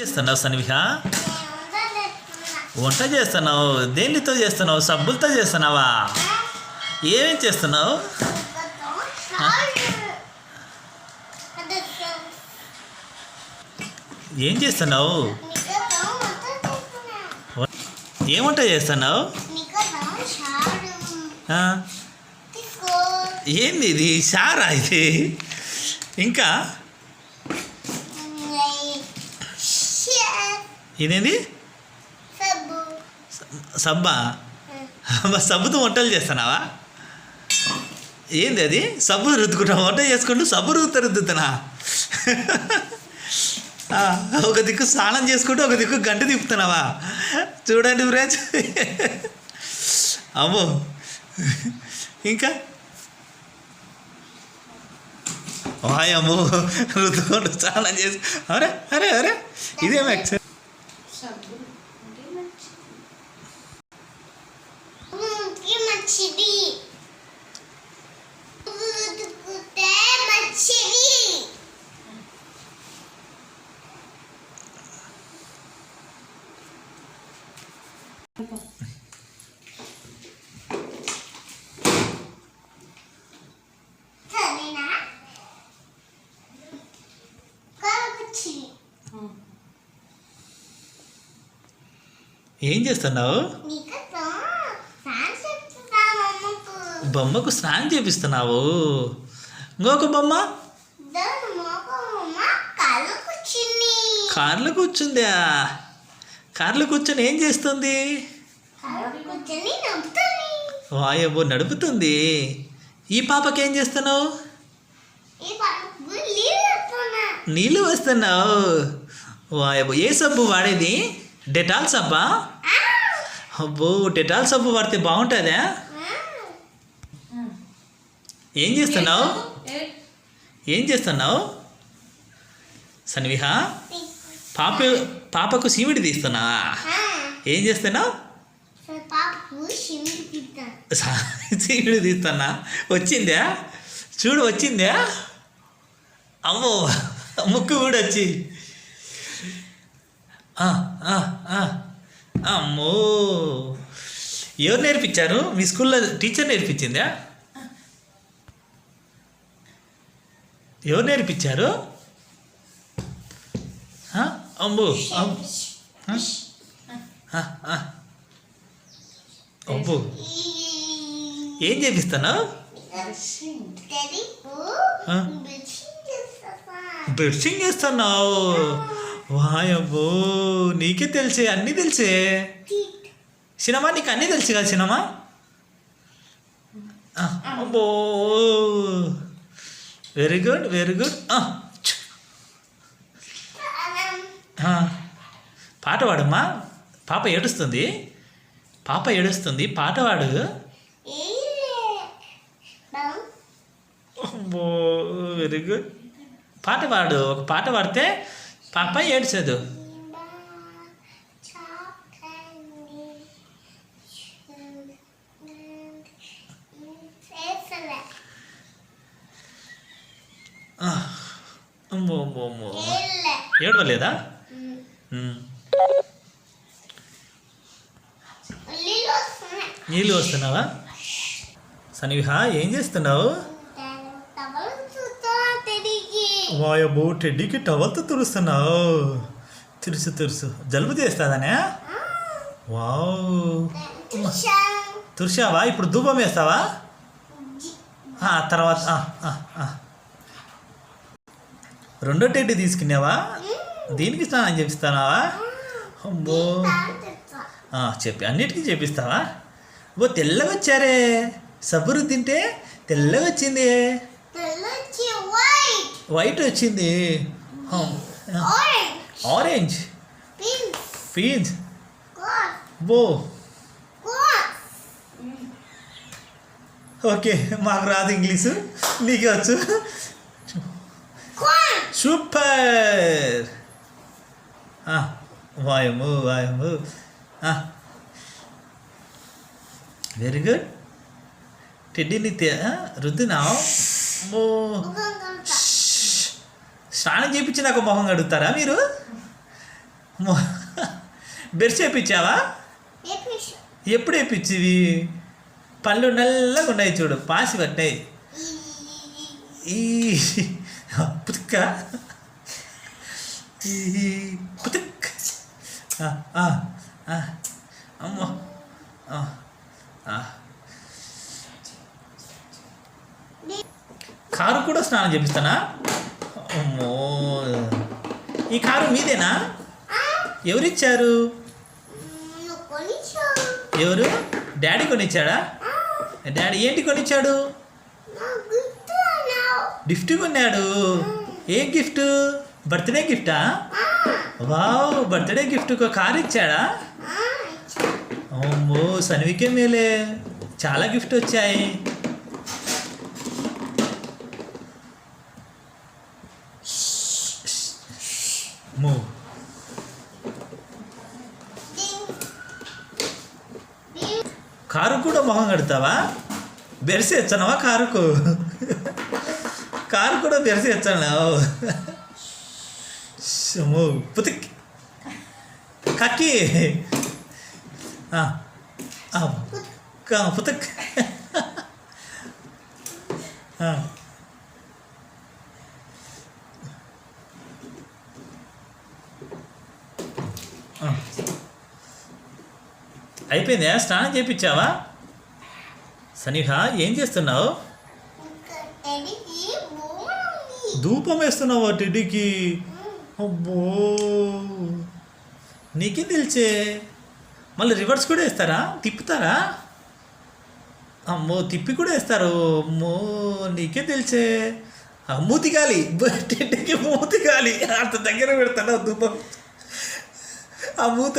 చేస్తున్నావు సన్విహ వంట చేస్తున్నావు. దేనితో చేస్తున్నావు? సబ్బులతో చేస్తున్నావా? ఏమేం చేస్తున్నావు? ఏం చేస్తున్నావు? ఏం వంట చేస్తున్నావు? ఏంది ఇది? షారా ఇది? ఇంకా? ఇదేంది? సబ్బా. సబ్బుతో వంటలు చేస్తున్నావా? ఏంది అది? సబ్బు రుద్దుకుంటావు వంట చేసుకుంటూ సబ్బు రుద్దుతా రుద్దుతున్నా ఒక దిక్కు స్నానం చేసుకుంటూ ఒక దిక్కు గంట తిప్పుతున్నావా? చూడండి ఫ్రెండ్స్ అమ్మో. ఇంకా? వాయ్ అమ్మో. రుద్దుకుంటూ స్నానం చేసి అరే అరే అరే. ఇదేం ఎక్సైజ్ ఏం చేస్తున్నావు? బొమ్మకు స్నానం చేపిస్తున్నావు. ఇంకొక బొమ్మ? కార్లో కూర్చుందా? కార్లో కూర్చొని ఏం చేస్తుంది? వాయబ్బో నడుపుతుంది. ఈ పాపకి ఏం చేస్తున్నావు? నీళ్ళు వస్తున్నా. నీళ్ళు వస్తున్నావు. వాయబ్బో ఏ సబ్బు వాడేది? డెటాల్ సబ్బా? అబ్బో డెటాల్ సబ్బు వాడితే బాగుంటుందా? ఏం చేస్తున్నావు? ఏం. చేస్తున్నావు? సన్విహ పాప పాపకు సీమిడి తీస్తున్నావా ఏం చేస్తున్నావు సీమిడి తీస్తున్నా. వచ్చిందా? చూడు వచ్చిందా? అమ్మో ముక్కు కూడా వచ్చి. ఆ, ఆ, ఆ. అమ్మో. ఎవరు నేర్పించారు? మీ స్కూల్లో టీచర్ నేర్పించిందా? ఎవరు నేర్పించారు? ఆ. అబ్బో ఏం చేస్తా బ్రషింగ్ చేస్తున్నావు వాయబ్బో నీకే తెలిసే అన్నీ తెలిసే సినిమా నీకు అన్నీ తెలుసు కదా సినిమా అబ్బో వెరీ గుడ్ వెరీ గుడ్ పాట పాడమ్మా పాప ఏడుస్తుంది. పాప ఏడుస్తుంది. పాట పాడు అబ్బో వెరీ గుడ్. పాట పాడు ఒక పాట పాడితే పాప ఏడ్చదు. ఏడవలేదా? నీళ్ళు వస్తున్నావా? సన్విహ ఏం చేస్తున్నావు? వాయబ్బో టెడ్డీకి టవల్తో తురుస్తున్నావు తురుసు తురుసు జలుబు చేస్తాదనే? వావ్. తురిసావా ఇప్పుడు ధూపం వేస్తావా? తర్వాత రెండో టెడ్డీ తీసుకున్నావా? దీనికి స్నానం చేపిస్తున్నావా అమ్మో. చెప్పి అన్నిటికీ చేపిస్తావా? ఓ తెల్లగా వచ్చారే సబ్బురు తింటే తెల్లగా వచ్చింది. వైట్ వచ్చింది ఆరెంజ్ పీన్స్ బో ఓకే మాకు రాదు ఇంగ్లీషు. నీకే వచ్చు. సూపర్. వాయము వాయము. వెరీ గుడ్ టెడ్డీని రుద్దునావు స్నానం చేయించి నాకు మొహం కడుగుతారా మీరు? బెర్స్ ఏపిష్ ఎప్పుడు వేపించివి పళ్ళు నల్లగా ఉన్నాయి చూడు పాసి పట్టాయి ఈ. పుతుక్క. ఈ. పుతుక్. అమ్మో. కారు కూడా స్నానం చేపిస్తానా? అమ్మో. ఈ కారు మీదేనా? ఎవరిచ్చారు? ఎవరు? డాడీ కొనిచ్చాడా? డాడీ ఏంటి కొనిచ్చాడు? గిఫ్ట్ కొన్నాడు. ఏ గిఫ్ట్? బర్త్డే గిఫ్టా? వావ్ బర్త్డే గిఫ్ట్ ఒక కారు ఇచ్చాడా? అమ్మో సనివికే మేలే. చాలా గిఫ్ట్ వచ్చాయి. మూ. కారు కూడా మొహం కడతావా? బెరిసి వచ్చానవా కారుకు? కారు కూడా బెరిసి వచ్చాను పుతిక్. కక్కి. Ah, ah, ah, పుతక్ అయిపోయిందా స్నానం చేయించావా? సనిహ ఏం చేస్తున్నావు? ధూపం వేస్తున్నావా టెడ్డీకి? అబ్బో నీకే తెలిసే? మళ్ళీ రివర్స్ కూడా వేస్తారా? తిప్పుతారా? అమ్మో తిప్పి కూడా వేస్తారు. అమ్మో నీకే తెలిసే. ఆ మూతి గాలి టెడ్డీకి మూతి గాలి అంత దగ్గర పెడతాను దుబ్బం ఆ మూత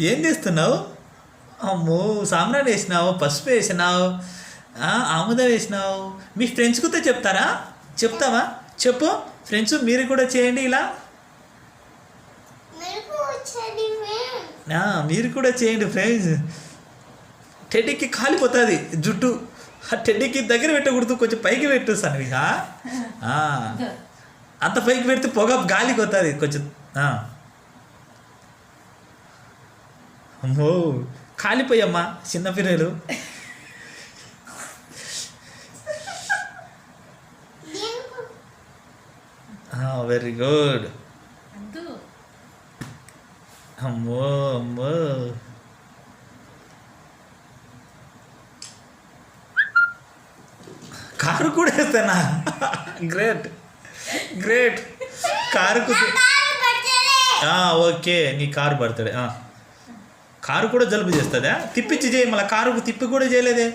ఏం చేస్తున్నావు? అమ్మో సామ్రాన్ వేసినావు పసుపు వేసినావు ఆముదం వేసినావు. మీ ఫ్రెండ్స్ కూడా చెప్తారా? చెప్తావా? చెప్పు. ఫ్రెండ్స్ మీరు కూడా చేయండి ఇలా మెరుపు వచ్చేది మేము ఆ, మీరు కూడా చేయండి ఫ్రెండ్స్. టెడ్డీకి కాలిపోతుంది జుట్టు. ఆ టెడ్డీకి దగ్గర పెట్టకూడదు కొంచెం పైకి పెట్టు సన్విహ అంత పైకి పెడితే పొగ గాలికి వస్తుంది కొంచెం. అమ్మో కాలిపోయమ్మా చిన్న పిల్లలు. Very good. అమ్మో అమ్మో కారు కూడా వేస్తానా? గ్రేట్ గ్రేట్ కారుకు కారు పట్టలే ఆ, ఓకే. నీ కారు పడతాడు ఆ. కారు కూడా జలుబు చేస్తుందా? తిప్పించి చేయి మళ్ళీ కారుకు తిప్పి కూడా చేయలేదే.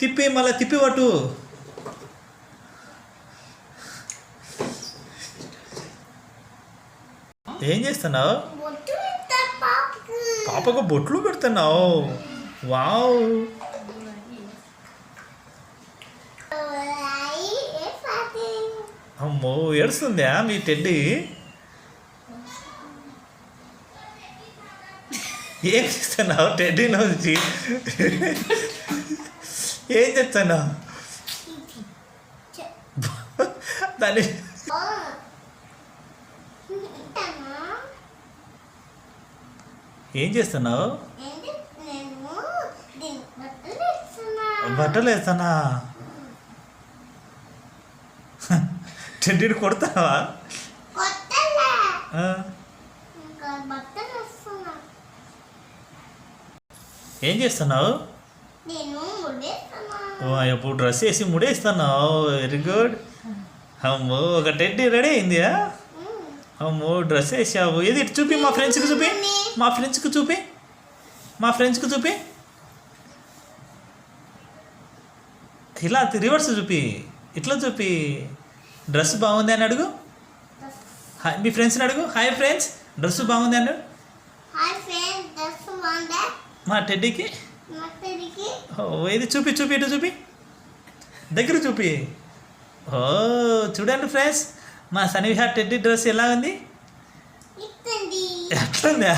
తిప్పి మళ్ళీ తిప్పి పట్టు. ఏం చేస్తున్నావు? పాపకు బొట్లు పెడుతున్నావు. వావ్. అమ్మో ఏడుస్తుందా మీ టెడ్డి? ఏం చేస్తున్నావు టెడ్డీ నుంచి ఏం చేస్తున్నావు? దాన్ని ఓ ఇతను ఏం చేస్తున్నావు? బట్టలు వేస్తానా టెడ్డీని కొడతావా? ఏం చేస్తున్నావు? ఎప్పుడు డ్రెస్ వేసి ముడేస్తున్నావు. వెరీ గుడ్ అమ్మో ఒక టెడ్డీ రెడీ అయిందియా? అమ్మో డ్రెస్ వేసావు. ఏది? ఇటు చూపి మా ఫ్రెండ్స్కి చూపి. మా ఫ్రెండ్స్కి చూపి. మా ఫ్రెండ్స్కి చూపి. ఇలా రివర్స్ చూపి. ఇట్లా చూపి. డ్రెస్ బాగుంది అని అడుగు. హాయ్ మీ ఫ్రెండ్స్ని అడుగు. హాయ్ ఫ్రెండ్స్ డ్రెస్ బాగుంది అని మా టెడ్డీకి ఇది చూపి చూపి ఇటు చూపి. దగ్గర చూపి. ఓ చూడండి ఫ్రెండ్స్ మా సన్విహ టెడ్డీ డ్రెస్ ఎలా ఉంది ఇస్తుంది ఎట్లుందా?